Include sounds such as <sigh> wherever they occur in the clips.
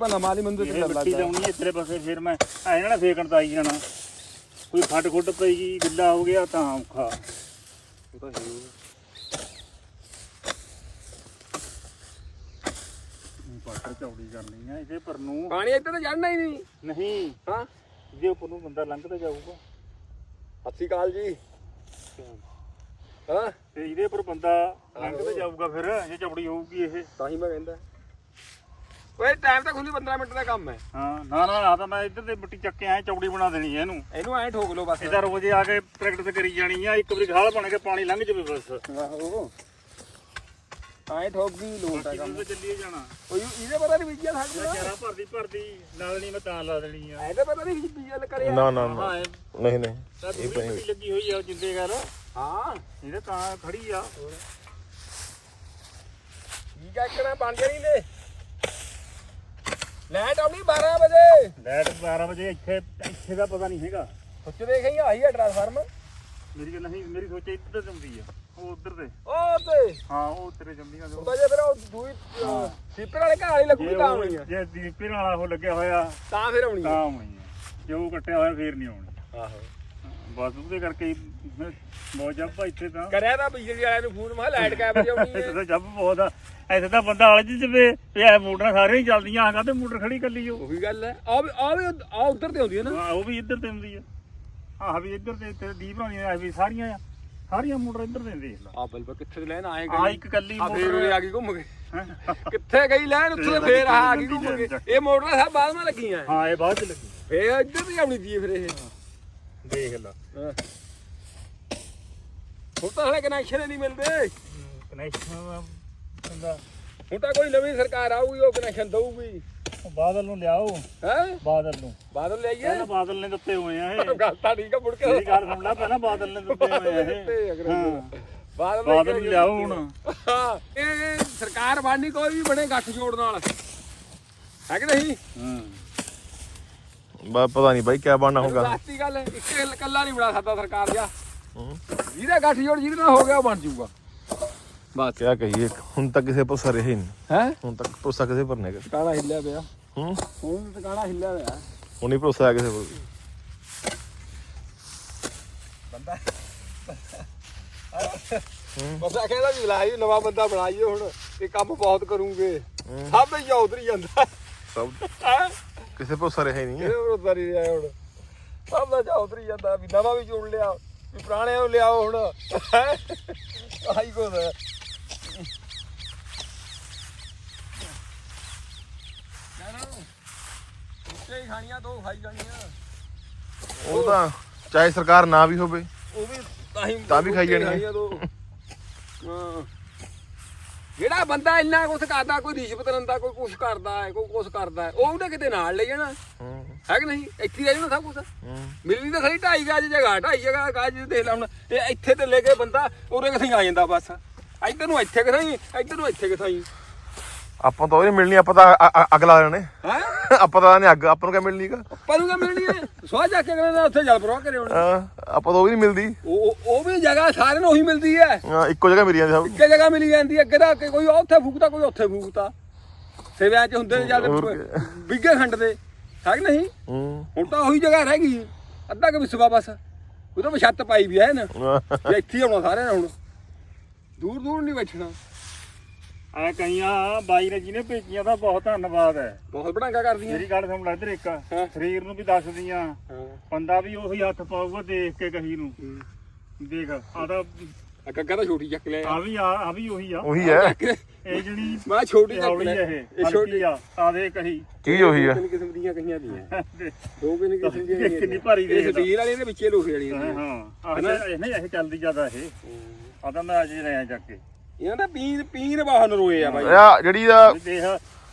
ਭਲਾ ਮਾਲੀ ਮੰਦਿਰ ਤੇ ਮਿੱਟੀ ਲੱਗਦਾ। ਲਾਉਣੀ ਤੇਰੇ ਪਾਸੇ ਫਿਰ ਮੈਂ ਐ ਨਾ ਫੇਕਣ ਤਾਂ ਆਈ ਜਾਣਾ। ਕੋਈ ਖੱਡ ਖੁੱਡ ਪਈ ਗਈ ਗਿੱਲਾ ਹੋ ਗਿਆ ਤਾਂ ਔਖਾ। ਤਾਂ। ਪਾਟਰ ਚੌੜੀ ਕਰਨੀ ਇਹਦੇ ਪਰ ਨੂੰ। ਪਾਣੀ ਇੱਥੇ ਤਾਂ ਚੜਨਾ ਹੀ ਨਹੀਂ। ਨਹੀਂ। ਹਾਂ। ਜੇ ਉੱਪਰ ਨੂੰ ਬੰਦਾ ਲੰਘਦਾ ਜਾਊਗਾ। ਸਤਿ ਸ਼੍ਰੀ ਅਕਾਲ ਜੀ। ਹਾਂ। ਤੇ ਇਹਦੇ ਪਰ ਬੰਦਾ ਲੰਘਦਾ ਜਾਊਗਾ ਫਿਰ ਜੇ ਚੌੜੀ ਹੋਊਗੀ ਇਹ। ਤਾਂ ਹੀ ਮੈਂ ਕਹਿੰਦਾ। ਓਏ ਟਾਈਮ ਤਾਂ ਖੁੱਲੀ 15 ਮਿੰਟ ਦਾ ਕੰਮ ਹੈ। ਹਾਂ ਨਾ ਨਾ ਆ ਤਾਂ ਮੈਂ ਇੱਧਰ ਤੇ ਮਿੱਟੀ ਚੱਕ ਕੇ ਐ ਚੌੜੀ ਬਣਾ ਦੇਣੀ ਹੈ ਇਹਨੂੰ। ਇਹਨੂੰ ਐਂ ਠੋਕ ਲਓ ਬਸ। ਇਹਦਾ ਰੋਜ਼ ਆ ਕੇ ਪ੍ਰੈਕਟਿਸ ਕਰੀ ਜਾਣੀ ਆ ਇੱਕ ਵਾਰੀ ਖਾਲ ਬਣ ਕੇ ਪਾਣੀ ਲੰਘ ਜਾਵੇ ਬਸ। ਆਹੋ। ਐਂ ਠੋਕ ਵੀ ਲੋਟ ਬਾਕੀ ਕੰਮ। ਨੂੰ ਚੱਲੀਏ ਜਾਣਾ। ਓਏ ਇਹਦੇ ਪਤਾ ਨਹੀਂ ਬੀਜਿਆ ਸਾਡੇ ਦਾ? ਚਾਰਾ ਭਰਦੀ ਭਰਦੀ ਨਾਲ ਨਹੀਂ ਮੈਂ ਤਾਂ ਲਾ ਦੇਣੀ ਆ। ਇਹਦੇ ਪਤਾ ਨਹੀਂ ਬੀਜਿਆ ਕਰਿਆ। ਨਾ ਨਾ ਨਾ। ਇਹ ਨਹੀਂ ਨਹੀਂ ਦੂਰੀ ਮਿੱਟੀ ਲੱਗੀ ਹੋਈ ਆ ਜਿੰਦੇ ਗੱਲ ਹਾਂ। ਇਹਦੇ ਤਾਂ ਖੜੀ ਆ। ਹੈ ਕਿਹੜਾ ਬਣ ਜਾਣੀ ਨੇ ਲੈਟ ਆਉਣੀ 12 ਵਜੇ। ਲੈਟ 12 ਵਜੇ ਇੱਥੇ ਇੱਥੇ ਦਾ ਪਤਾ ਨਹੀਂ ਹੈਗਾ। ਸੁੱਚ ਦੇਖ ਹੀ ਆਈ ਹੈ ਟ੍ਰਾਂਸਫਾਰਮਰ ਮੇਰੀ ਗੱਲ ਨਹੀਂ ਮੇਰੀ ਸੋਚ ਇੱਧਰ ਤੇ ਜਾਂਦੀ ਆ ਉਹ ਉੱਧਰ ਤੇ। ਉਹ ਤੇ ਹਾਂ ਉਹ ਤੇਰੇ ਜੰਮੀਆਂ ਜੋ ਉਹਦਾ ਜੇ ਫਿਰ ਉਹ ਦੂਈ ਸੀਪਰ ਵਾਲੇ ਘਰ ਵਾਲੀ ਲੱਗੂਗੀ ਜੇ ਤਾਂ ਉਹ- ਆਉਣੀ ਆ। ਜੇ ਦੀਪੇ ਵਾਲਾ ਉਹ ਲੱਗਿਆ ਹੋਇਆ ਤਾਂ ਫਿਰ ਆਉਣੀ ਤਾਂ ਆ ਆਉਣੀ ਆ। ਜੇ ਉਹ ਕੱਟਿਆ ਹੋਇਆ ਫੇਰ ਨਹੀਂ ਆਉਣੀ। ਆਹੋ। ਬਸ ਉਹਦੇ ਕਰਕੇ ਹੀ ਬਹੁਤ ਜੱਬ ਆ ਇੱਥੇ ਤਾਂ। ਕਰਿਆ ਤਾਂ ਬਿਜਲੀ ਵਾਲਿਆਂ ਨੂੰ ਫੋਨ ਮੈਂ ਲਾਈਟ ਕੈ ਵਜੇ ਆਉਣੀ ਇੱਥੇ ਹੈ ਤਾਂ ਜੱਬ ਬਹੁਤ ਆ। ਇੱਥੇ ਤਾਂ ਬੰਦਾ ਅਲਝ ਜਵੇ ਵੀ ਇਹ ਮੋਟਰਾਂ ਸਾਰੀਆਂ ਹੀ ਚੱਲਦੀਆਂ ਆਗਾ ਤੇ ਮੋਟਰ ਖੜੀ ਕੱਲੀ ਉਹ। ਉਹੀ ਗੱਲ ਹੈ। ਆ ਵੀ ਆ ਵੀ ਆ ਉੱਧਰ ਤੇ ਹੁੰਦੀ ਹੈ ਨਾ। ਹਾਂ, ਉਹ ਵੀ ਇੱਧਰ ਤੇ ਹੁੰਦੀ ਆ। ਆਹ ਵੀ ਇੱਧਰ ਤੇ ਤੇ ਦੀਪ ਬਣਾਉਣੀ ਆ ਵੀ ਸਾਰੀਆਂ ਆ। ਸਾਰੀਆਂ ਮੋਟਰ ਇੱਧਰ ਤੇ ਦੇਖ ਲਾ। ਆ ਬਲਬਾ ਕਿੱਥੇ ਲੈਣ ਆਏ ਆ ਇੱਕ ਕੱਲੀ ਆ ਫੇਰ ਉਰੇ ਆ ਗਈ ਘੁੰਮ ਕੇ। ਹੈਂ? ਕਿੱਥੇ ਗਈ ਲੈਣ? ਉੱਥੇ ਤਾਂ ਫੇਰ ਆ ਗਈ ਘੁੰਮ ਕੇ। ਇਹ ਮੋਟਰਾਂ ਸਭ ਬਾਅਦ ਵਿੱਚ ਲੱਗੀਆਂ। ਹਾਂ ਇਹ ਬਾਅਦ ਚ ਲੱਗੀ। ਫੇਰ ਇੱਧਰ ਤੇ ਆਉਣੀ ਦੀ ਫਿਰ ਇਹ। ਦੇਖ ਲਾ। ਹੁਣ ਤਾਂ ਹਲੇ ਕਨੈਕਸ਼ਨ ਨਹੀਂ ਮਿਲਦੇ। ਕਨੈਕਸ਼ਨ ਹੁਣ ਤਾਂ ਕੋਈ ਨਵੀਂ ਸਰਕਾਰ ਆਊਗੀ ਉਹ ਕਨੈਕਸ਼ਨ ਦਊਗੀ। ਬਾਦਲ ਨੂੰ ਲਿਆਓ। ਹੈ? ਬਾਦਲ ਨੂੰ। ਬਾਦਲ ਲੈ ਆਈਏ ਪਹਿਲਾਂ ਬਾਦਲ ਨੇ ਦਿੱਤੇ ਹੋਏ ਆ ਇਹ। ਗੱਲ ਤਾਂ ਠੀਕ ਆ ਮੁੜ ਕੇ ਮੇਰੀ ਗੱਲ ਸੁਣ ਲੈ ਪਹਿਲਾਂ ਬਾਦਲ ਨੇ ਦਿੱਤੇ ਹੋਏ ਆ ਇਹ। ਬਾਦਲ ਬਾਦਲ ਨੂੰ ਲਿਆਓ ਹੁਣ। ਇਹ ਇਹ ਸਰਕਾਰ ਬਣਨੀ ਕੋਈ ਵੀ ਬਣੇ ਗੱਠ ਜੋੜ ਨਾਲ। ਹੈ ਕਿ ਨਹੀਂ? ਹਾਂ। ਬਾ ਪਤਾ ਨਹੀਂ ਬਾਈ ਕਿਆ ਬਣਨਾ ਹੋਗਾ ਲਾਸਤੀ ਗੱਲ ਹੈ, ਇੱਕ ਕੱਲਾ ਨਹੀਂ ਬਣਾ ਸਕਦਾ ਸਰਕਾਰ ਜਾ ਹੂੰ। ਜਿਹਦਾ ਗੱਠ ਜੋੜ ਜਿਹਦੇ ਨਾਲ ਹੋ ਗਿਆ ਉਹ ਬਣ ਜਾਊਗਾ। ਬਸ। ਕਿਆ ਕਹੀਏ ਹੁਣ ਤੱਕ ਕਿਸੇ ਭਰੋਸਾ ਰਿਹਾ ਹੀ ਨਹੀਂ। ਹੈ? ਹੁਣ ਤੱਕ ਭਰੋਸਾ ਕਿਸੇ ਪਰ ਨਹੀਂ ਹੈਗਾ। ਟਿਕਾਣਾ ਹਿੱਲਿਆ ਪਿਆ। ਹੂੰ। ਹੁਣ ਟਿਕਾਣਾ ਹਿੱਲਿਆ ਪਿਆ। ਹੁਣ ਹੀ ਭਰੋਸਾ ਹੈ ਕਿਸੇ ਪਰ ਬੰਦਾ ਬੰਦਾ ਕਹਿੰਦਾ ਵੀ ਲਾਈ ਨਵਾਂ ਬੰਦਾ ਬਣਾਈਏ ਹੁਣ। ਇਹ ਕੰਮ ਬਹੁਤ ਕਰੂਗੇ। ਸਭ ਹੀ ਜਾਂਦਾ। ਸਭ। ਹੈ? ਕਿਸੇ ਭਰੋਸਾ ਰਿਹਾ ਹੀ ਨਹੀਂ ਇਹਦੇ ਵਿਰੋਧਾ ਨਹੀਂ ਰਿਹਾ ਹੁਣ ਸਭ ਦਾ ਚੌਧਰੀ ਜਾਂਦਾ ਵੀ ਨਵਾਂ ਵੀ ਜੋੜ ਲਿਆ ਵੀ ਪੁਰਾਣੇ ਨੂੰ ਲਿਆਓ ਹੁਣ ਹੈਂ? ਆਹੀ ਕੁਝ ਹੈ ਉੱਤੇ ਹੀ ਖਾਣੀਆਂ ਦੋ ਖਾਈ ਜਾਣੀਆਂ ਉਹ ਤਾਂ ਚਾਹੇ ਸਰਕਾਰ ਨਾ ਵੀ ਹੋਵੇ ਉਹ ਵੀ ਤਾਂ ਹੀ ਤਾਂ ਵੀ ਖਾਈ ਹੀ ਜਾਣੀਆਂ। ਦੋ। ਹਾਂ ਜਿਹੜਾ ਬੰਦਾ ਇੰਨਾ ਕੁਛ ਕਰਦਾ ਕੋਈ ਰਿਸ਼ਵਤ ਲੈਂਦਾ ਕੋਈ ਕੁਛ ਕਰਦਾ ਹੈ ਕੋਈ ਕੁਛ ਕਰਦਾ ਹੈ ਉਹ ਉਹਨੇ ਕਿਤੇ ਨਾਲ ਲੈ ਜਾਣਾ। ਹੂੰ। ਕਿ ਨਹੀਂ? ਇੱਥੇ ਰਹਿ ਜਾਣਾ ਸਭ ਕੁਛ। ਮਿਲਣੀ ਤਾਂ ਸਹੀ ਢਾਈ ਗਾਜ ਜਗ੍ਹਾ ਢਾਈ ਜਗ੍ਹਾ ਗਾਜ ਦੇਖ ਲਾ ਹੁਣ। ਇਹ ਇੱਥੇ ਤੇ ਲੈ ਕੇ ਬੰਦਾ ਉਰੇ ਕਿਥੇ ਆ ਜਾਂਦਾ ਬਸ। ਇੱਧਰ ਨੂੰ ਇੱਥੇ ਕਿਥੇ ਇੱਧਰ ਨੂੰ ਇੱਥੇ ਕਿਥੇ ਆਪਾਂ ਤਾਂ ਉਹ ਨਹੀਂ ਮਿਲਣੀ ਆਪਾਂ ਤਾਂ ਅ- ਅ- ਅੱਗ ਲਾ ਲੈਣੇ ਹੈ? <laughs> ਆਪਾਂ ਤਾਂ ਨਹੀਂ ਅੱਗ ਆਪਾਂ ਨੂੰ ਕਿਆ ਮਿਲਣੀ ਗਾ ਆਪਾਂ ਨੂੰ ਕਿਆ ਮਿਲਣੀ ਹੈ? ਸਵਾਹ ਜਾ ਕੇ ਕਹਿੰਦਾ ਉੱਥੇ ਜਲ ਪ੍ਰਵਾਹ ਕਰੇ ਹੁਣ ਹਾਂ, ਆਪਾਂ ਤਾਂ ਉਹ ਵੀ ਨਹੀਂ ਮਿਲਦੀ। ਉਹ ਉਹ- ਉਹ ਵੀ ਜਗ੍ਹਾ ਸਾਰਿਆਂ ਨੂੰ ਉਹੀ ਮਿਲਦੀ ਹੈ। ਹਾਂ, ਇੱਕੋ ਜਗ੍ਹਾ ਮਿਲੀਆਂ ਸਭ। ਇੱਕੇ ਜਗ੍ਹਾ ਮਿਲੀ ਜਾਂਦੀ ਹੈ ਅੱਗੇ ਅੱਗੇ ਕੋਈ ਉੱਥੇ ਫੂਕਦਾ ਕੋਈ ਉੱਥੇ ਫੂਕਦਾ। ਸੇਵਿਆਂ ਚ ਹੁੰਦੇ ਨੇ ਜਦ ਹੋਰ। ਬਿੱਗੇ ਖੰਡ ਦੇ ਹੈ ਕਿ ਨਹੀਂ? ਹੂੰ। ਹੁਣ ਤਾਂ ਉਹੀ ਜਗ੍ਹਾ ਰਹਿ ਗਈ। ਅੱਧਾ ਕਿ ਵਿਸਵਾ ਬਸ। ਉਹ ਤਾਂ ਛੱਤ ਪਾਈ ਵੀ ਹੈ ਨਾ। ਵੀ ਇੱਥੇ ਹੀ ਆਉਣਾ ਸਾਰਿਆਂ ਨੇ ਹੁਣ। ਦੂਰ ਦੂਰ ਨਹੀਂ ਬੈਠਣਾ। ਆ ਕਈਆਂ ਬਾਈ ਨੇ ਜਿਹਨੇ ਭੇਜੀਆਂ ਦਾ ਬਹੁਤ ਧੰਨਵਾਦ ਹੈ ਬਹੁਤ ਬੜਾਂਗਾ ਕਰਦੀਆਂ। ਮੇਰੀ ਗੱਲ ਸੁਣ ਲੈ ਇੱਧਰ ਇੱਕ। ਹਾਂ। ਸਰੀਰ ਨੂੰ ਵੀ ਦੱਸਦੀਆਂ। ਹਾਂ। ਬੰਦਾ ਵੀ ਉਹੀ ਹੱਥ ਪਾਊਗਾ ਦੇਖ ਕੇ ਕਹੀ ਨੂੰ। ਦੇਖ ਆ ਤਾਂ ਅੱਗਾ ਕਹਿੰਦਾ ਛੋਟੀ ਚੱਕ ਲਿਆ। ਆ ਵੀ ਆ ਆ ਵੀ ਉਹੀ ਆ। ਉਹੀ ਹੈ ਇਹ ਜਿਹੜੀ ਮੈਂ ਛੋਟੀ ਚੱਕ ਹੌਲੀ ਲਿਆ। ਆ ਇਹ ਛੋਟੀ। ਆ। ਆ ਦੇ ਕਹੀ। ਚੀਜ਼ ਉਹੀ ਹੈ ਤਿੰਨ ਕਿਸਮ ਦੀਆਂ ਕਹੀਆਂ ਦੀਆਂ। ਦੋ ਕਿੰਨੇ ਕਿਸਮ ਦੀਆਂ ਇਹ ਕਿੰਨੀ ਭਾਰੀ ਇਹ ਦੇਖਦਾ। ਸਟੀਲ ਵਾਲੀ ਦੇ ਵਿੱਚੇ ਲੋਹੇ ਵਾਲੀ ਹਾਂ ਹਾਂ। ਆਹ ਇਹ ਨਹੀਂ ਇਹ ਚੱਲਦੀ ਜ਼ਿਆਦਾ ਇਹ। ਆ ਤਾਂ ਮੈਂ ਅੱਜ ਹੀ ਲਿਆ ਚੱਕ ਕੇ। ਇਹਨਾਂ ਦਾ ਪੀਨ ਪੀਨ ਬਾਹਨ ਰੋਏ ਆ ਬਾਈ। ਆ ਜਿਹੜੀ ਦਾ ਦੇਖ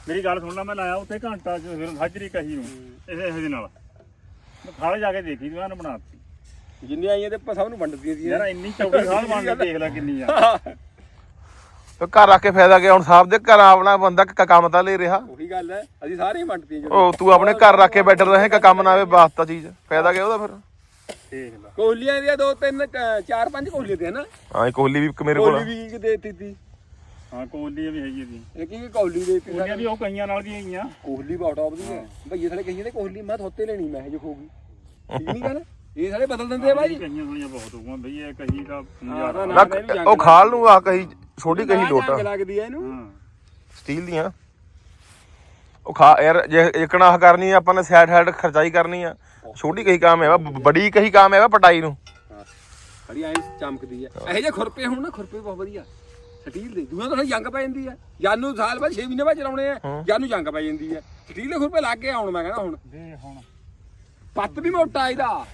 ਮੇਰੀ ਗੱਲ ਸੁਣ ਲੈ ਮੈਂ ਲਾਇਆ ਉੱਥੇ ਘੰਟਾ ਚ ਫਿਰ ਹਾਜ਼ਰੀ ਕਹੀ ਨੂੰ ਇਹ ਇਹਦੇ ਨਾਲ। ਮੈਂ ਖਾਲ ਜਾ ਕੇ ਦੇਖੀ ਤੇ ਮੈਂ ਬਣਾਤੀ। ਜਿੰਨੀਆਂ ਆਈਆਂ ਤੇ ਆਪਾਂ ਸਭ ਨੂੰ ਵੰਡਦੀਆਂ ਸੀ। ਯਾਰ ਇੰਨੀ ਚੌੜੀ ਖਾਲ ਬਣ ਕੇ ਦੇਖ ਲੈ ਕਿੰਨੀ ਆ। ਘਰ ਰੱਖ ਕੇ ਫਾਇਦਾ ਗਿਆ ਹੁਣ ਸਾਹਿਬ ਦੇ ਘਰ ਆਪਣਾ ਬੰਦਾ ਕ- ਕੰਮ ਤਾਂ ਲੈ ਰਿਹਾ। ਉਹੀ ਗੱਲ ਹੈ ਅਸੀਂ ਸਾਰੇ ਹੀ ਵੰਡਤੀਆਂ ਜਦੋਂ ਉਹ ਤੂੰ ਆਪਣੇ ਘਰ ਰੱਖ ਕੇ ਬੈਠ ਰਹੇ ਕ ਕੰਮ ਨਾ ਆਵੇ ਵਾਸਤਾ ਚੀਜ਼। ਫਾਇਦਾ ਗਿਆ ਉਹਦਾ ਫਿਰ? ਦੇਖ ਲੈ। ਕੋਲੀਆਂ ਦੀਆਂ ਦੋ ਤਿੰਨ ਚਾਰ ਪੰਜ ਕੋਲੀਆਂ ਤੇ ਨਾ। ਹਾਂ ਕੋਹਲੀ ਵੀ ਇੱਕ ਮੇਰੇ ਕੋਲ ਕੋਲੀ ਵੀ ਇੱਕ ਦੇ ਦਿੱਤੀ ਤੀ ਹਾਂ ਕੋਲੀ ਵੀ ਹੈਗੀ ਦੀ ਇਹ ਕੀ ਦੇ ਦਿੱਤੀ ਕੋਲੀਆਂ ਵੀ ਉਹ ਕਈਆਂ ਨਾਲ ਦੀਆਂ ਹੈਗੀਆਂ। ਕੋਹਲੀ ਬਹੁਤ ਆਪ ਦੀ ਹੈ ਭਈਏ ਥਲੇ ਕਹੀਏ ਤੇ ਕੋਹਲੀ ਮੈਂ ਥੋਤੇ ਲੈਣੀ ਮੈਂ ਜੋ ਖੋਗੀ ਠੀਕ ਨਹੀਂ ਗੱਲ? ਇਹ ਸਾਰੇ ਬਦਲ ਦਿੰਦੇ ਆ ਬਾਈ। ਕਈਆਂ ਹੋਣੀਆਂ ਬਹੁਤ ਹੋਊਗਾ ਬਈ ਇਹ ਕਹੀ ਦਾ ਨਜ਼ਾਰਾ। ਨਾ। ਉਹ ਖਾਲ ਨੂੰ ਆ ਕਹੀ ਛੋਟੀ ਕਹੀ ਲੋਟ ਜੰਗ ਲੱਗਦੀ ਐ ਇਹਨੂੰ। ਹਾਂ। ਸਟੀਲ ਦੀਆਂ। ਉਹ ਖਾ ਯਾਰ ਜੇ ਇਕਣਾ ਕਰਨੀ ਆ ਆਪਾਂ ਨੇ ਸਾਈਡ ਸਾਈਡ ਖਰਚਾਈ ਕਰਨੀ ਆ। ਛੋਟੀ ਕਹੀ ਕੰਮ ਹੈ ਵਾ ਬੜੀ ਕਹੀ ਕੰਮ ਹੈ ਵਾ ਪਟਾਈ ਨੂੰ। ਖੜੀ ਐ ਚਮਕਦੀ ਐ ਇਹੋ ਜਿਹੇ ਖੁਰਪੇ ਹੋਣ ਨਾ ਖੁਰਪੇ ਬਹੁਤ ਵਧੀਆ। ਸਟੀਲ ਦੇ ਦੂਆਂ ਤਾਂ ਜੰਗ ਪੈ ਜਾਂਦੀ ਐ ਜਾਨੂੰ ਸਾਲ ਬਾਅਦ 6 ਮਹੀਨੇ ਬਾਅਦ ਚਲਾਉਣੇ ਆ। ਜਾਨੂੰ ਜੰਗ ਪੈ ਜਾਂਦੀ ਐ ਸਟੀਲ ਦੇ ਖੁਰਪੇ ਲੱਗ ਕੇ ਆਉਣ ਮੈਂ ਕਹਿੰਦਾ ਹੁਣ। ਦੇ ਹੁਣ। ਪੱਤ ਵੀ ਮੋਟਾ ਇਹਦਾ।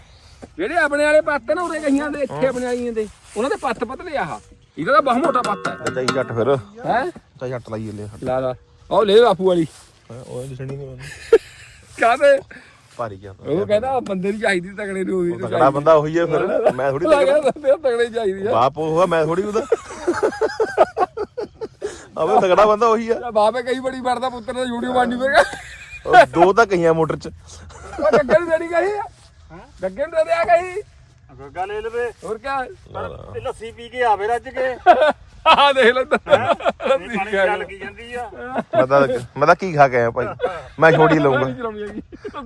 ਜਿਹੜੇ ਆਪਣੇ ਵਾਲੇ ਪੱਤ ਨਾ ਉਰੇ ਕਹੀਆਂ ਦੇ ਇੱਥੇ ਆਪਣੇ ਵਾਲੀਆਂ ਦੇ। ਉਹਨਾਂ ਦੇ ਪੱਤ ਪਤਲੇ ਆਹ। ਇਹਦਾ ਤਾਂ ਬਹੁਤ ਮੋਟਾ ਪੱਤ ਹੈ। ਚਾਈ ਜੱਟ ਫਿਰ। ਹੈ? ਚਾਈ ਜੱਟ ਲਾਈ ਲੈ ਲਾ ਲਾ। ਉਹ ਲੈ ਬਾਪੂ ਵਾਲੀ। ਉਹ ਦਿਸਣੀ ਨਹੀਂ ਕਾਹਦੇ? ਭਾਰੀ ਗਿਆ ਉਹ ਕਹਿੰਦਾ ਬੰਦੇ। ਦੀ ਚਾਹੀਦੀ ਤਗੜੇ ਨੂੰ ਉਹਦੀ ਤਗੜਾ ਬੰਦਾ ਉਹੀ ਹੈ ਫਿਰ ਮੈਂ ਥੋੜੀ ਬੰਦੇ ਤਗੜੇ ਚਾਹੀਦੀ ਆ। ਬਾਪ ਉਹ ਮੈਂ ਥੋੜੀ ਉਹਦਾ। ਆਵੇ ਤਗੜਾ ਬੰਦਾ ਉਹੀ ਆ। ਆ ਬਾਪੇ ਕਈ ਬੜੀ ਵੜਦਾ ਪੁੱਤਰ ਦਾ ਵੀਡੀਓ ਬਣਨੀ ਪਏਗਾ ਉਹ ਦੋ ਤਾਂ ਕਈਆਂ ਮੋਟਰ ਚ। ਉਹ ਗੱਗੇ ਨੂੰ ਦੇਣੀ ਕਹੀ ਆ। ਗੱਗੇ ਨੂੰ ਦੇ ਦਿਆ ਕਹੀ ਗੱਗਾ ਲੈ ਲਵੇ। ਹੋਰ ਇਹ ਲੱਸੀ ਪੀ ਕੇ ਆਵੇ ਰੱਜ ਕੇ। ਆ ਦੇਖ ਲੈ ਤਾਂ। ਇਹ ਪਾਣੀ ਚੱਲ ਲੱਗੀ ਜਾਂਦੀ ਆ? ਮੈਂ ਤਾਂ ਮੈਂ ਤਾਂ ਕੀ ਖਾ ਕੇ ਆਇਆ ਭਾਈ? ਮੈਂ ਛੋਟੀ ਲਊਂਗਾ।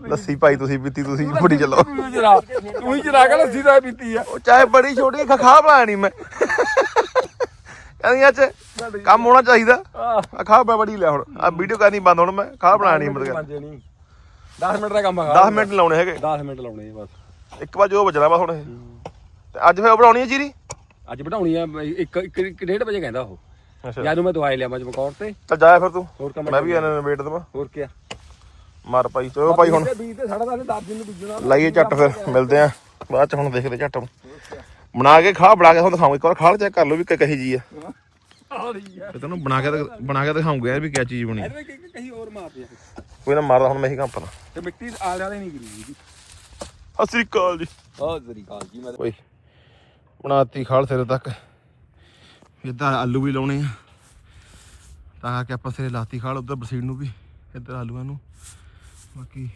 ਲੱਸੀ ਭਾਈ ਤੁਸੀਂ ਪੀਤੀ ਤੁਸੀਂ ਬੁੜੀ ਤੂੰ ਚਲਾ ਤੂੰ ਹੀ ਚਲਾ ਕੇ ਲੱਸੀ ਦਾ ਪੀਤੀ ਆ। ਉਹ ਚਾਹੇ ਬੜੀ ਛੋਟੀ ਖਾ ਖਾ ਬਣਾਣੀ ਮੈਂ। ਕਹਿੰਦੀ ਅੱਜ ਕੰਮ ਹੋਣਾ ਚਾਹੀਦਾ। ਆ ਖਾ ਬੜੀ ਲਿਆ ਹੁਣ। ਆ ਵੀਡੀਓ ਕਰਨੀ ਬੰਦ ਹੁਣ ਮੈਂ। ਖਾ ਬਣਾਣੀ ਮਤਲਬ 10 ਮਿੰਟ ਦਾ ਕੰਮ ਆ। 10 ਮਿੰਟ ਲਾਉਣੇ ਹੈਗੇ। 10 ਮਿੰਟ ਲਾਉਣੇ ਬਸ। ਇੱਕ ਵਾਰ ਜੋ ਬਚਣਾ ਬਸ ਹੁਣ ਇਹ। ਤੇ ਅੱਜ ਫੇਰ ਬਣਾਉਣੀ ਹੈ ਜੀਰੀ ਅੱਜ ਬਣਾਉਣੀ ਆ ਬਈ ਇੱਕ ਇੱਕ ਇੱਕ ਡੇਢ ਵਜੇ ਕਹਿੰਦਾ ਉਹ। ਅੱਛਾ। ਨੂੰ ਮੈਂ ਦਵਾਈ ਲਿਆ ਮੈਂ ਚਮਕੌਰ ਤੇ। ਚੱਲ ਜਾਇਆ ਫਿਰ ਤੂੰ। ਹੋਰ ਕੰਮ ਮੈਂ ਵੀ ਇਹਨਾਂ ਵੇਟ ਦਵਾਂ। ਹੋਰ ਕੀ ਮਾਰ ਭਾਈ ਚਲੋ ਭਾਈ ਹੁਣ। ਬੀਜ ਤੇ ਸਾਡਾ ਤਾਂ 10 ਦਿਨ ਨੂੰ ਬੀਜਣਾ ਲਾਈਏ ਝੱਟ ਫਿਰ ਮਿਲਦੇ ਆ। ਬਾਅਦ ਚ ਹੁਣ ਦੇਖਦੇ ਝੱਟ ਬਣਾ ਕੇ ਖਾ ਬਣਾ ਕੇ ਤੁਹਾਨੂੰ ਦਿਖਾਉਂਗਾ ਇੱਕ ਵਾਰ ਖਾਲ ਚੈੱਕ ਕਰ ਲਓ ਵੀ ਕਿ ਕਹੀ ਜੀ ਆ। ਆ ਆ। ਫਿਰ ਤੁਹਾਨੂੰ ਬਣਾ ਕੇ ਬਣਾ ਕੇ ਦਿਖਾਉਂਗਾ ਯਾਰ ਵੀ ਕੀ ਚੀਜ਼ ਬਣੀ। ਕਹੀਂ ਹੋਰ ਮਾਰਦੇ ਆ ਕੋਈ ਨਾ ਮਾਰਦਾ ਹੁਣ ਮੈਂ ਹੀ ਕੰਮ ਪਣਾ ਤੇ ਮਿੱਟੀ ਆਲੇ ਵਾਲੇ ਨਹੀਂ ਗਿਰੀ ਜੀ। ਸਤਿ ਸ੍ਰੀ ਅਕਾਲ ਜੀ। ਬਹੁਤ ਜ਼ਰੀ ਕਾਲ ਜੀ ਮੈਂ ਓਏ। ਬਣਾਤੀ ਖਾਲ ਸਿਰੇ ਤੱਕ। ਇੱਧਰ ਆਲੂ ਵੀ ਲਾਉਣੇ ਆ, ਤਾਂ ਕਿ ਆਪਾਂ ਸਿਰੇ ਲਾਤੀ ਖਾਲ ਉਧਰ ਬਰਸੀਡ ਨੂੰ ਵੀ, ਇੱਧਰ ਆਲੂਆਂ ਨੂੰ। ਬਾਕੀ